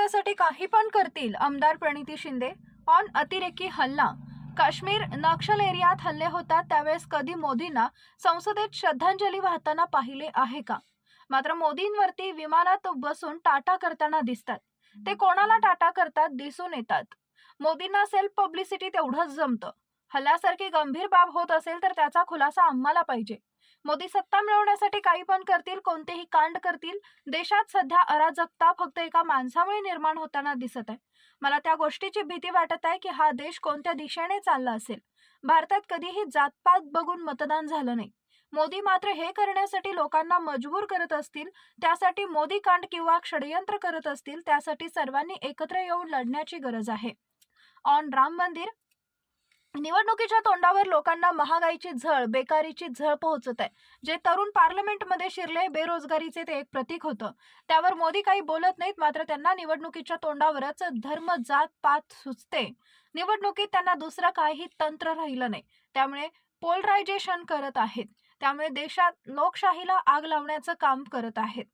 मिळवण्यासाठी काही पण करतील आमदार प्रणिती शिंदे. ऑन अतिरेकी हल्ला. काश्मीर नक्षल एरियात हल्ले होतात त्यावेळेस कधी मोदींना संसदेत श्रद्धांजली वाहताना पाहिले आहे का? मात्र मोदींवरती विमानात बसून टाटा करताना दिसतात. ते कोणाला टाटा करतात दिसून येतात. मोदींना सेल्फ पब्लिसिटी तेवढंच जमतं. हल्ल्यासारखी गंभीर बाब होत असेल तर त्याचा खुलासा आम्हाला पाहिजे. मोदी सत्ता मिळवण्यासाठी काही पण करतील कोणतेही कांड करतील देशात सध्या अराजकता फक्त एका माणसामुळे निर्माण होताना दिसत आहे. मला त्या गोष्टीची भीती वाटत आहे की हा देश कोणत्या दिशेने चालला असेल? भारतात कधीही जातपात बघून मतदान झालं नाही. मोदी मात्र हे करण्यासाठी लोकांना मजबूर करत असतील त्यासाठी मोदी कांड किंवा षडयंत्र करत असतील त्यासाठी सर्वांनी एकत्र येऊन लढण्याची गरज आहे. ऑन राम मंदिर निवडणुकीच्या तोंडावर लोकांना महागाईची झळ बेकारीची झळ पोहोचत आहे. जे तरुण पार्लमेंटमध्ये शिरले बेरोजगारीचे ते एक प्रतीक होतं. त्यावर मोदी काही बोलत नाहीत मात्र त्यांना निवडणुकीच्या तोंडावरच धर्म जात पात सुचते. निवडणुकीत त्यांना दुसरं काही तंत्र राहिलं नाही. त्यामुळे पोलरायझेशन करत आहेत. त्यामुळे देशात लोकशाहीला आग लावण्याचं काम करत आहेत.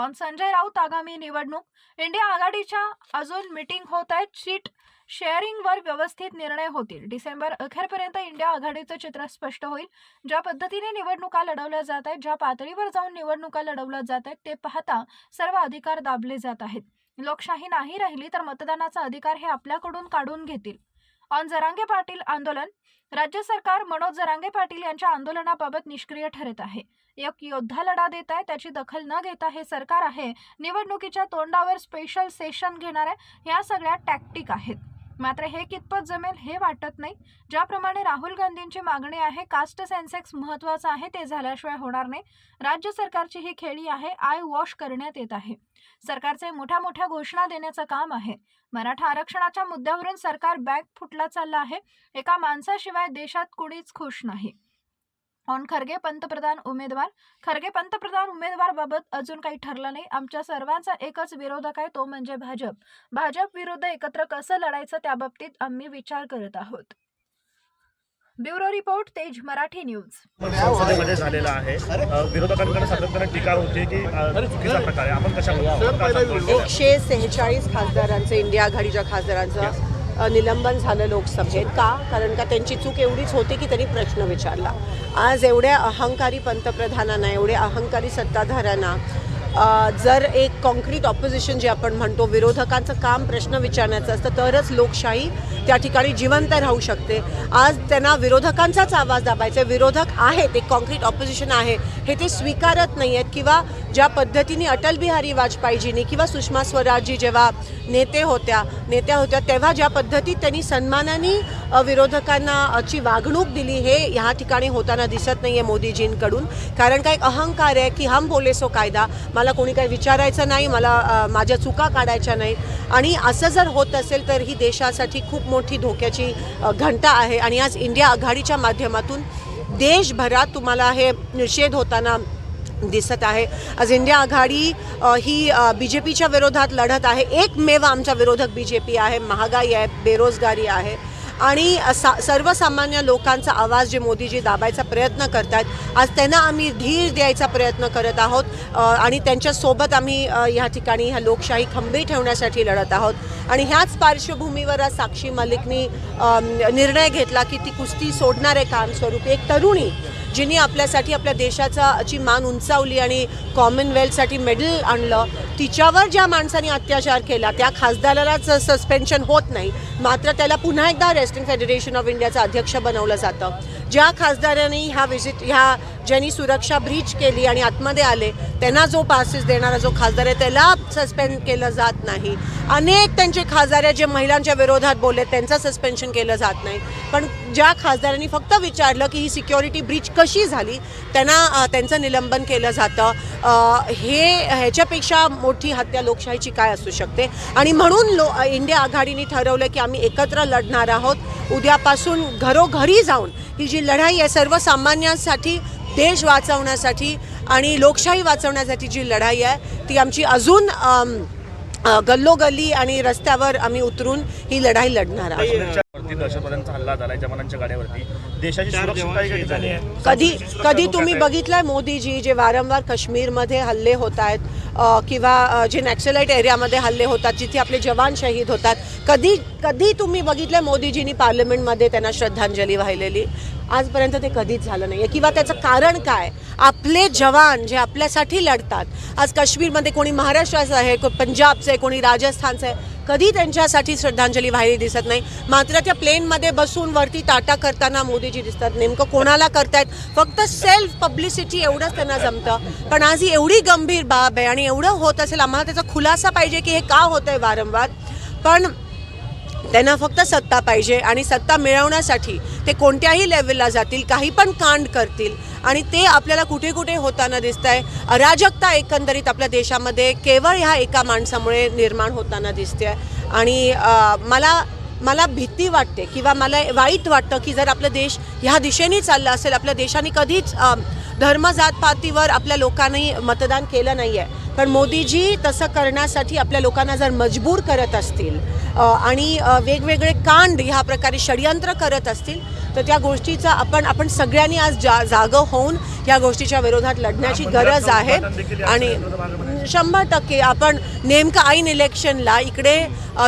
ऑन संजय राऊत आगामी निवडणूक. इंडिया आघाडीच्या अजून मीटिंग होत आहेत. सीट शेअरिंगवर व्यवस्थित निर्णय होतील. डिसेंबर अखेरपर्यंत इंडिया आघाडीचं चित्र स्पष्ट होईल. ज्या पद्धतीने निवडणुका लढवल्या जात आहेत ज्या पातळीवर जाऊन निवडणुका लढवल्या जात आहेत ते पाहता सर्व अधिकार दाबले जात आहेत. लोकशाही नाही राहिली तर मतदानाचा अधिकार हे आपल्याकडून काढून घेतील. ऑन जरांगे पाटील आंदोलन. राज्य सरकार मनोज जरांगे पाटील यांच्या आंदोलनाबाबत निष्क्रिय ठरत आहे. एक योद्धा लढा देत आहे त्याची दखल न घेता हे सरकार आहे. निवडणुकीच्या तोंडावर स्पेशल सेशन घेणार आहे. ह्या सगळ्या टॅक्टिक आहेत. मात्र हे कितपत जमेल हे वाटत नाही. ज्याप्रमाणे राहुल गांधींची मागणी आहे कास्ट सेन्सेक्स महत्वाचं आहे ते झाल्याशिवाय होणार नाही. राज्य सरकारची ही खेळी आहे आय वॉश करण्यात येत आहे. सरकारचे मोठ्या मोठ्या घोषणा देण्याचं काम आहे. मराठा आरक्षणाच्या मुद्द्यावरून सरकार बॅग फुटला चालला आहे. एका माणसाशिवाय देशात कुणीच खुश नाही. ऑन खरगे पंतप्रधान उमेदवार खरगे पंतप्रधान उमेदवारबाबत अजून काही ठरलं नाही. आमच्या सर्वांचा एकच विरोधक आहे तो म्हणजे भाजप. भाजप विरुद्ध एकत्र कसं लढायचं त्याबाबतीत आम्ही विचार करत आहोत. ब्युरो रिपोर्ट तेज मराठी न्यूज. संसदेमध्ये झालेला आहे. विरोधकांकडे सातत्याने टीका होते की चुकीचा प्रकार आहे. आपण कशा एकशे सेहेचाळीस खासदारांचं इंडिया आघाडीच्या खासदारांचं. निलंबन झालं लोकसभेत का? कारण का त्यांची चूक एवढीच होती की त्यांनी प्रश्न विचारला. आज एवढ्या अहंकारी पंतप्रधानांना एवढ्या अहंकारी सत्ताधाऱ्यांना जर एक कॉन्क्रीट ऑपोजिशन जे आपण म्हणतो विरोधकांचं काम प्रश्न विचारण्याचं असतं तरच लोकशाही त्या ठिकाणी जिवंत राहू शकते. आज त्यांना विरोधकांचाच आवाज दाबायचा विरोधक आहेत एक कॉन्क्रीट ऑपोजिशन आहे हे ते स्वीकारत नाही आहेत किंवा ज्या पद्धतीने अटल बिहारी वाजपेयीजींनी किंवा सुषमा स्वराजजी जेव्हा नेते होत्या नेत्या होत्या तेव्हा ज्या पद्धतीत त्यांनी सन्मानाने विरोधकांना ची वागणूक दिली हे ह्या ठिकाणी होताना दिसत नाही आहे मोदीजींकडून. कारण का एक अहंकार आहे की हम बोले सो कायदा. मला कोणी काही विचारायचं नाही मला माझ्या चुका काढायच्या नाहीत. आणि असं जर होत असेल तर ही देशासाठी खूप मोठी धोक्याची घंटा आहे. आणि आज इंडिया आघाडीच्या माध्यमातून देशभरात तुम्हाला हे निषेध होताना दिसत आहे. आज इंडिया आघाडी ही बी जे पीच्या विरोधात लढत आहे. एकमेव आमचा विरोधक बी जे पी आहे. महागाई आहे बेरोजगारी आहे. आणि सा सर्वसामान्य लोकांचा आवाज जे मोदीजी दाबायचा प्रयत्न करतात आज त्यांना आम्ही धीर द्यायचा प्रयत्न करत आहोत. आणि त्यांच्यासोबत आम्ही ह्या ठिकाणी ह्या लोकशाही खंबी ठेवण्यासाठी लढत आहोत. आणि ह्याच पार्श्वभूमीवर आज साक्षी मलिकनी निर्णय घेतला की ती कुस्ती सोडणार आहे एक तरुणी जिने आपल्यासाठी आपल्या देशाचा मान उंचावली आणि कॉमनवेल्थसाठी मेडल आणलं तिच्यावर ज्या माणसाने अत्याचार केला त्या खासदारालाच सस्पेन्शन होत नाही. मात्र त्याला पुन्हा एकदा रेस्टिंग फेडरेशन ऑफ इंडियाचं अध्यक्ष बनवलं जातं. ज्या खासदारांनी ह्या विजिट ह्या ज्यांनी सुरक्षा ब्रीच केली आणि आतमध्ये आले त्यांना जो पासेस देणारा जो खासदार आहे त्याला सस्पेंड केलं जात नाही. अनेक त्यांचे खासदार आहे जे महिलांच्या विरोधात बोलले त्यांचं सस्पेन्शन केलं जात नाही. पण ज्या खासदारांनी फक्त विचारलं की ही सिक्युरिटी ब्रीच कशी झाली त्यांना त्यांचं निलंबन केलं जातं. हे ह्याच्यापेक्षा मोठी हत्या लोकशाहीची काय असू शकते? आणि म्हणून लो इंडिया आघाडीने ठरवलं की आम्ही एकत्र लढणार आहोत. उद्यापासून घरोघरी जाऊन ही जी लढाई आहे सर्वसामान्यांसाठी देश वाचवण्यासाठी आणि लोकशाही वाचवण्यासाठी जी लढाई आहे ती आमची अजून गल्लोगल्ली आणि रस्त्यावर आम्ही उतरून ही लढाई लढणार आहोत. दहशतवाद्यांचा हल्ला जवानांच्या गाड्यावरती. देशाची आहे कधी कधी तुम्ही आहे. बघितलंय मोदीजी जे वारंवार काश्मीरमध्ये हल्ले होत आहेत किंवा जे नॅक्सलाईट एरियामध्ये हल्ले होतात जिथे आपले जवान शहीद होतात कधी कधी तुम्ही बघितलं मोदीजींनी पार्लमेंटमध्ये त्यांना श्रद्धांजली वाहिलेली? आजपर्यंत ते कधीच झालं नाही आहे किंवा त्याचं कारण काय? आपले जवान जे आपल्यासाठी लढतात आज काश्मीरमध्ये कोणी महाराष्ट्राचं आहे कोणी पंजाबचं आहे कोणी राजस्थानचं आहे कधी त्यांच्यासाठी श्रद्धांजली वाहिली दिसत नाही? मात्र त्या प्लेनमध्ये बसून वरती टाटा करताना मोदीजी दिसतात. नेमकं कोणाला करतायत? फक्त सेल्फ पब्लिसिटी एवढंच त्यांना जमतं. पण आज ही एवढी गंभीर बाब आहे आणि एवढं होत असेल आम्हाला त्याचा खुलासा पाहिजे की हे का होत आहे वारंवार. पण त्यांना फक्त सत्ता पाहिजे आणि सत्ता मिळवण्यासाठी ते कोणत्याही लेवलला जातील काही पण कांड करतील आणि ते आपल्याला कुठे कुठे होताना दिसत आहे अराजकता एकंदरीत आपल्या देशामध्ये केवळ ह्या एका माणसामुळे निर्माण होताना दिसते आहे आणि मला मला भीती वाटते किंवा मला वाईट वाटतं की जर आपला देश ह्या दिशेने चालला असेल आपल्या देशाने कधीच धर्म जातपातीवर आपल्या लोकांनी मतदान केलं नाही आहे पण मोदीजी तसं करण्यासाठी आपल्या लोकांना जर मजबूर करत असतील आणि वेगवेगळे कांड ह्या प्रकारे षडयंत्र करत असतील तर त्या गोष्टीचा आपण आपण सगळ्यांनी आज जा जागं होऊन या गोष्टीच्या विरोधात लढण्याची गरज आहे. आणि शंभर टक्के आपण नेमकं ऐन इलेक्शनला इकडे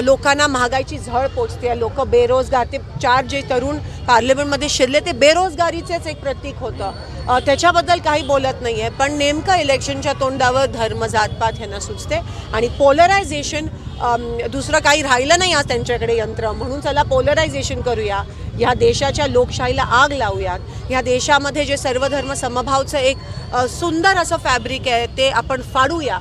लोकांना महागाईची झळ पोचते लोक बेरोजगार ते चार जे तरुण पार्लमेंटमध्ये शिरले ते बेरोजगारीचेच एक प्रतीक होतं. त्याच्याबद्दल काही बोलत नाही आहे पण नेमकं इलेक्शनच्या तोंडावर धर्म जातपात ह्यांना सुचते. आणि पोलरायझेशन दुसरं काही राहिलं नाही आज त्यांच्याकडे यंत्र. म्हणून चला पोलरायझेशन करूया. ह्या देशाच्या लोकशाहीला आग लावूयात. ह्या देशामध्ये जे सर्वधर्म समभावचं एक सुंदर असं फॅब्रिक आहे ते आपण फाडूया.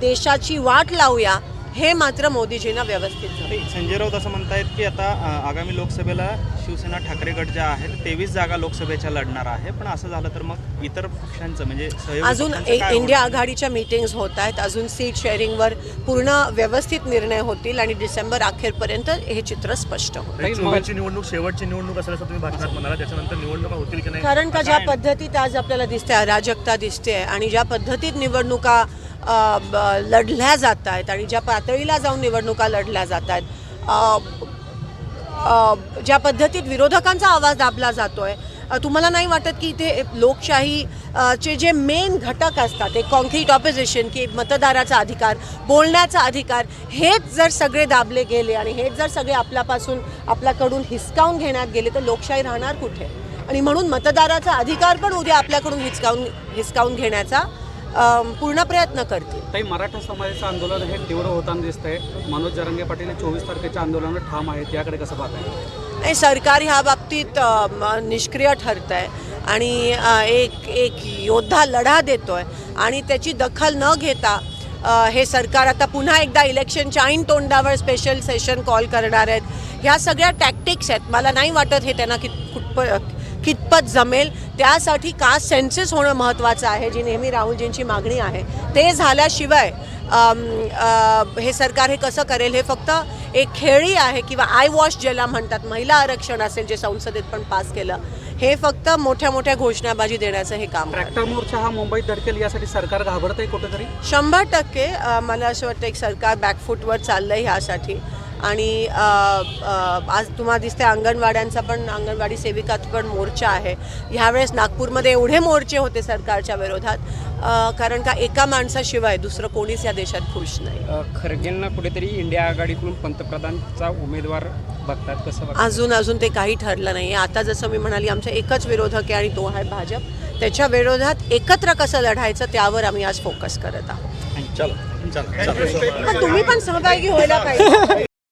देशाची वाट लावूया. हे मात्र मोदीजींना व्यवस्थित. ते संजय राऊत असं म्हणतायत की आता आगामी लोकसभेला शिवसेना ठाकरे गट ज्या आहेत तेवीस जागा लोकसभेच्या लढणार आहे. पण असं झालं तर मग इतर पक्षांचं म्हणजे अजून इंडिया? आघाडीच्या मीटिंग्स होत आहेत. अजून सीट शेअरिंगवर पूर्ण व्यवस्थित निर्णय होतील आणि डिसेंबर अखेरपर्यंत हे चित्र स्पष्ट होईल. निवडणूक शेवटची निवडणूक असेल असं तुम्ही भाषणात म्हणाला. त्याच्यानंतर निवडणुका होतील की नाही? कारण का ज्या पद्धतीत आज आपल्याला दिसते अराजकता दिसते आणि ज्या पद्धतीत निवडणुका लढल्या जात आहेत आणि ज्या पातळीला जाऊन निवडणुका लढल्या जात आहेत. ज्या पद्धतीत विरोधकांचा आवाज दाबला जातो आहे तुम्हाला नाही वाटत की इथे लोकशाही चे जे मेन घटक असतात एक कॉन्क्रीट ऑपोजिशन की मतदाराचा अधिकार बोलण्याचा अधिकार हेच जर सगळे दाबले गेले आणि हेच जर सगळे आपल्यापासून आपल्याकडून हिसकावून घेण्यात गेले तर लोकशाही राहणार कुठे? आणि म्हणून मतदाराचा अधिकार पण उद्या आपल्याकडून हिसकावून हिसकावून घेण्याचा पूर्ण प्रयत्न करतील. काही मराठा समाजाचं आंदोलन हे तीव्र होताना दिसतंय. मनोज जरांगे पाटील हे चोवीस तारखेच्या आंदोलनात ठाम आहेत. याकडे कसं पाहताय? नाही सरकार ह्या बाबतीत निष्क्रिय ठरत आहे आणि एक एक योद्धा लढा देतो आहे आणि त्याची दखल न घेता हे सरकार आता पुन्हा एकदा इलेक्शनच्या ऐन तोंडावर स्पेशल सेशन कॉल करणार आहेत. ह्या सगळ्या टॅक्टिक्स आहेत. मला नाही वाटत हे त्यांना कित कुठप कितपत जमेल त्यासाठी कास्ट सेन्सेस होणं महत्त्वाचं आहे जी नेहमी राहुलजींची मागणी आहे. ते झाल्याशिवाय हे सरकार हे कसं करेल हे फक्त एक खेळी आहे किंवा आय वॉश ज्याला म्हणतात महिला आरक्षण असेल जे संसदेत पण पास केलं हे फक्त मोठ्या मोठ्या घोषणाबाजी देण्याचं हे काम. ट्रॅक्टर मोर्चा हा मुंबईत धडकेल यासाठी सरकार घाबरत आहे कुठेतरी? शंभर टक्के मला असं वाटतं एक सरकार बॅकफूटवर चाललं आहे ह्यासाठी. आणि आज तुम्हाला दिसते अंगणवाड्यांचा पण अंगणवाडी सेविकाचा पण मोर्चा आहे. ह्यावेळेस नागपूरमध्ये एवढे मोर्चे होते सरकारच्या विरोधात कारण का एका माणसाशिवाय दुसरं कोणीच या देशात खुश नाही. खरगेंना कुठेतरी इंडिया आघाडीकडून पंतप्रधानचा उमेदवार बघतात कसं बघतात? अजून अजून ते काही ठरलं नाही आता जसं मी म्हणाली आमचा एकच विरोधक आहे आणि तो आहे भाजप. त्याच्या विरोधात एकत्र कसं लढायचं त्यावर आम्ही आज फोकस करत आहोत. चलो चला. पण तुम्ही पण सहभागी व्हायला पाहिजे.